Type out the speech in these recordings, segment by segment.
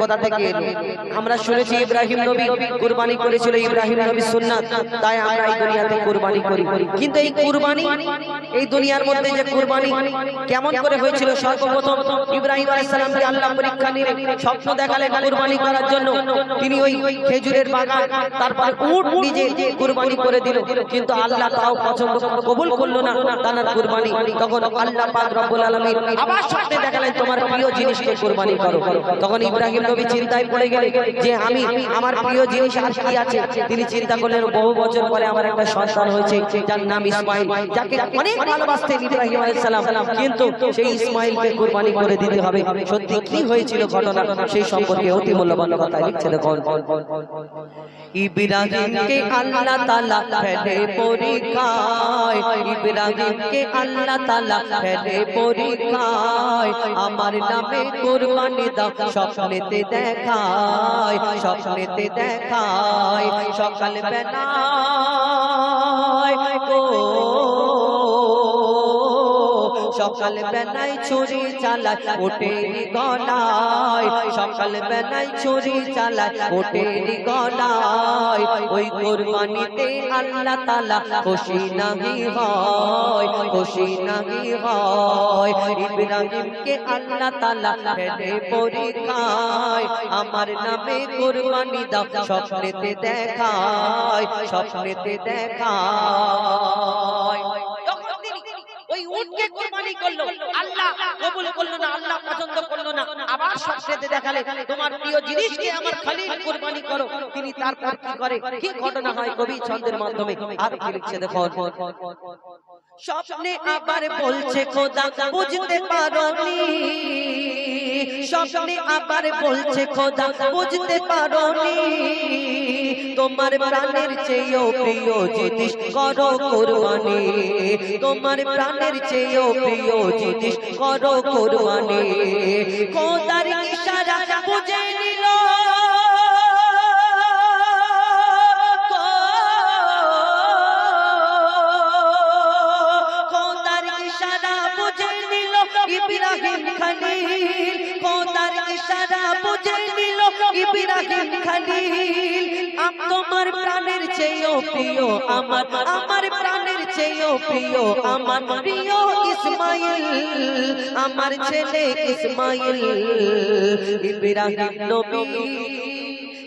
কোথা নবী কুরবানি তাই কিন্তু এই দুনিয়ার মধ্যে করার জন্য। তিনি ওই খেজুরের বাগান, তারপর উট নিজে কুরবানি করে দিল। কিন্তু আল্লাহ তাও পছন্দ কবুল করল না, তার কুরবানি। তখন আল্লাহ পাক রব্বুল আলামিন আবার দেখালেন, তোমার প্রিয় জিনিসকে কুরবানি করো। তখন ইব্রাহিম নবী চিন্তায় পড়ে গেলে যে আমি আমার প্রিয় জিনিস আর কি আছে? তিনি চিন্তা করলেন বহু বছর পরে আমার একটা সন্তান হয়েছে যার নাম ইসমাইল। যাকে অনেক ভালোবাসতেন ইব্রাহিম আলাইহিস সালাম। কিন্তু সেই ইসমাইলকে কুরবানি করে দিতে হবে। সত্যি কি হয়েছিল ঘটনা সেই সম্পর্কে অতি মূল্যবান কথা লিখছে দেখুন ইব্রাহিমকে আল্লাহ তাআলা ফেলে পরীক্ষায়, ইব্রাহিমকে আল্লাহ তাআলা ফেলে পরীক্ষায়, আমার নামে কুরবানি দাও, স্বপ্নেতে দেখায় স্বপ্নেতে দেখায় সকাল গো সকাল বেলায় ছুরি চালায় ওটেরি গলায়। সকাল বেলায় ছুরি চালায় ওটেরি গলায়। ওই কোরবানিতে আল্লাহ তালা খুশি নাহি হয়, খুশি নাহি হয়। ইব্রাহিমকে আল্লাহ তালা ফেলে পরীক্ষায়, আমার নামে কোরবানি দাও, স্বপ্নেতে দেখায় স্বপ্নেতে দেখায়। কুরবানি করল, আল্লাহ কবুল করল না, আল্লাহ পছন্দ করল না। আবার সবশেষে দেখালে, তোমার প্রিয় জিনিসকে আমার খালি কুরবানি করো। তিনি তারপর কি করে? কি ঘটনা হয় কবি ছন্দের মাধ্যমে? আর কি লিখছে দেখো স্বপ্নে আবার বলছে খোদা বুঝতে পারোনি। স্বপ্নে আবার বলছে খোদা বুঝতে পারোনি। তোমার প্রাণের চেয়েও প্রিয় জিনিস করো কোরবানি। তোমার প্রাণের চেয়েও প্রিয় জিনিস করো কোরবানি। খোদার ইশারা বুঝে নিল। খলিল আম তোমার প্রাণের চেয়েও প্রিয় আমার আমার প্রাণের চেয়েও প্রিয় আমার প্রিয় ইসমাইল, আমার ছেলে ইসমাইল, ইব্রাহিম নবী।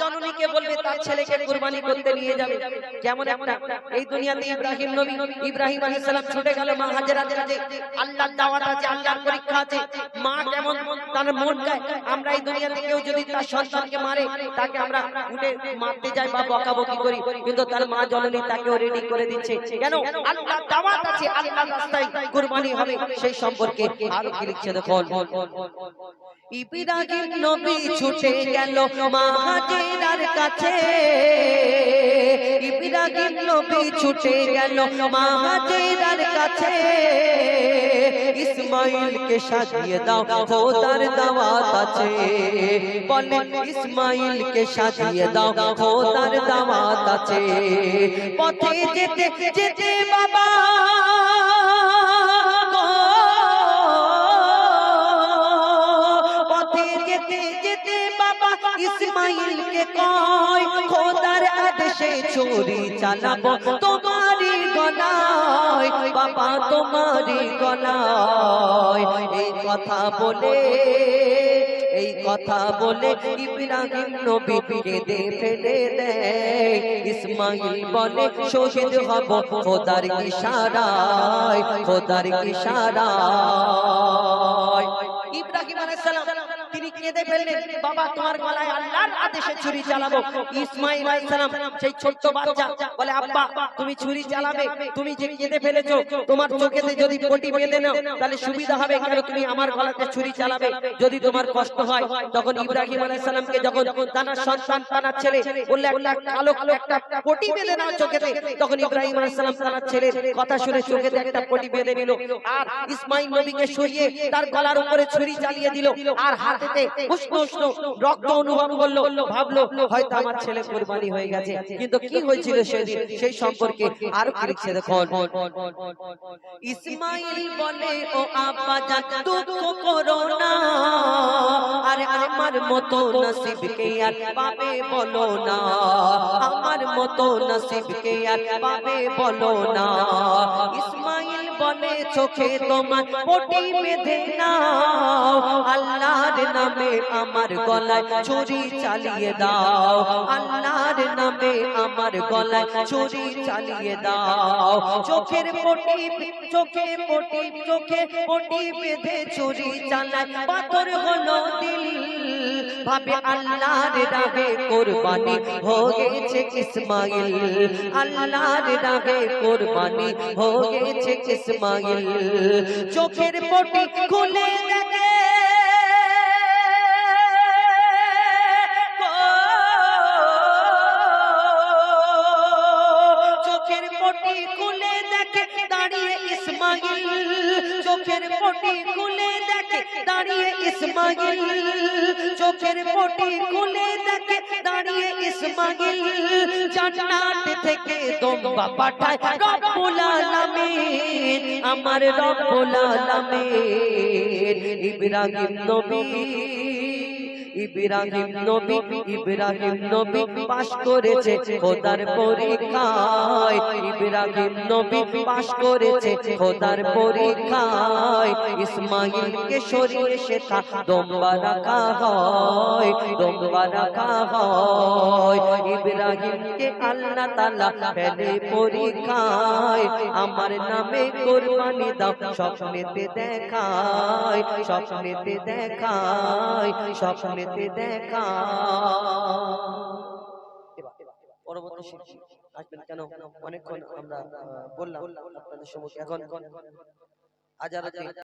জননীকে বলবে, তার ছেলেকে কুরবানি করতে নিয়ে যাবে। কেমন একটা। এই দুনিয়াতে ইব্রাহিম নবী, ইব্রাহিম আলাইহিস সালাম ছুটে গেল মা হাজেরার কাছে আল্লাহর দাওয়াত আছে, আল্লাহর পরীক্ষা আছে। মা কেমন তার মন গায় আমরা এই দুনিয়াতে কেউ যদি তার সন্তানকে মারে, তাকে আমরা উঠে মারতে যাই বা বকাবকি করি। কিন্তু তার মা জননী তাকেও রেডি করে দিচ্ছে। কেন? আল্লাহর দাওয়াত আছে, আল্লাহর রাস্তায় কুরবানি হবে। সেই সম্পর্কে আরও কি লিখছে দেখুন। ইব্রাহিম নবী ছুটে গেল মা হাজেরার কাছে। ইব্রাহিম নবী ছুটে গেল মা হাজেরার কাছে। ইসমাইলকে সাজিয়ে দাও খোদার দাওয়াত আছে। বলে, ইসমাইলকে সাজিয়ে দাও খোদার দাওয়াত আছে। পথে যেতে যেতে বাবা। ইসমাইলকে কয়, খোদার আদেশে ছুরি চালাবো তোমারই গলায়, বাবা তোমারই গলায়। এই কথা বলে, এই কথা বলে ইব্রাহিম নবী কেঁদে ফেলে দেয়। ইসমাইল বলে, শহীদ হব খোদার ইশারায় খোদার ইশারায়। ইব্রাহিম আলাইহিস সালাম কেঁদে ফেললেন বাবা, তোমার গলায় আল্লাহর আদেশে ছুরি চালাবো। ইসমাইল সেই ছোট্ট বাচ্চা বলে, আব্বা, তুমি ছুরি চালাবে, তুমি যে কেঁদে ফেলেছো, তোমার চোখেতে যদি পটি বেঁধে নাও, তাহলে সুবিধা হবে কেন? তুমি আমার গলাতে ছুরি চালাবে। যদি তোমার কষ্ট হয়, তখন ইব্রাহিম আলাইহিস সালামকে যখন তার সন্তান তার ছেলে বললে, একটা কালো কালো একটা পটি বেঁধে নাও চোখেতে। তখন ইব্রাহিম আলাইহিস সালাম তার ছেলের কথা শুনে চোখেতে একটা পটি বেঁধে নিল। আর ইসমাইল নবীকে সরিয়ে তার গলার উপরে ছুরি চালিয়ে দিল। আর হাতেতে উষ্ণ রক্ত অনুভব করল ভাবলো হয়তো আমার ছেলে কুরবানি হয়ে গেছে। কিন্তু কি হয়েছিল সেদিন সেই সম্পর্কে আরও কি লিখছে দেখুন ইসমাইল বলে ও আব্বা জান দুঃখ করো না। আরে আমার মতো নসিবকে আর পাবে বলো না। আমার মতো নসিবকে আর পাবে বলো না। ইসমাইল বলে চোখে তোমার পটি বেঁধে নাও। আল্লাহর নামে আমার গলায় ছুরি চালিয়ে দাও। আল্লাহর নামে আমার গলায় ছুরি চালিয়ে দাও। চোখের পটি চোখে পটি চোখে পটি বেঁধে ছুরি চালায়। পাথর হলো দিল। ভাবে আল্লাহর রাহে কোরবানি হয়েছে ইসমাইল। আল্লাহর রাহে কোরবানি হয়েছে ইসমাইল। চোখের পটি খুলে দেখে। চোখের পটি খুলে দেখে দাঁড়িয়ে ইসমাইল। চোখের পটি খুলে দাঁড়িয়ে ইসমাইল চোখের পটি খুলে দেখে দাঁড়িয়ে ইসমাইল জান্নাত থেকে দম্বা পাঠায়, রব্বুল আলামিন, আমার রব্বুল আলামিন, ইব্রাহিম নবী। ইব্রাহিম নবী ইব্রাহিম নবী পাশ করেছে খোদার পরীক্ষায়। ইব্রাহিম নবী পাশ করেছে খোদার পরীক্ষায়। ইসমাইলকে সরিয়ে সেটা দম্বা রাখা হয় দম্বা রাখা হয়। ইব্রাহিমকে আল্লাহ তাআলা ফেলে পরীক্ষায়। আমার নামে কোরবানি দাও স্বপ্নেতে দেখায় স্বপ্নেতে দেখায় দেখা। আসবেন কেন? অনেকক্ষণ আমরা বললাম আপনাদের সম্মুখে। এখন হাজার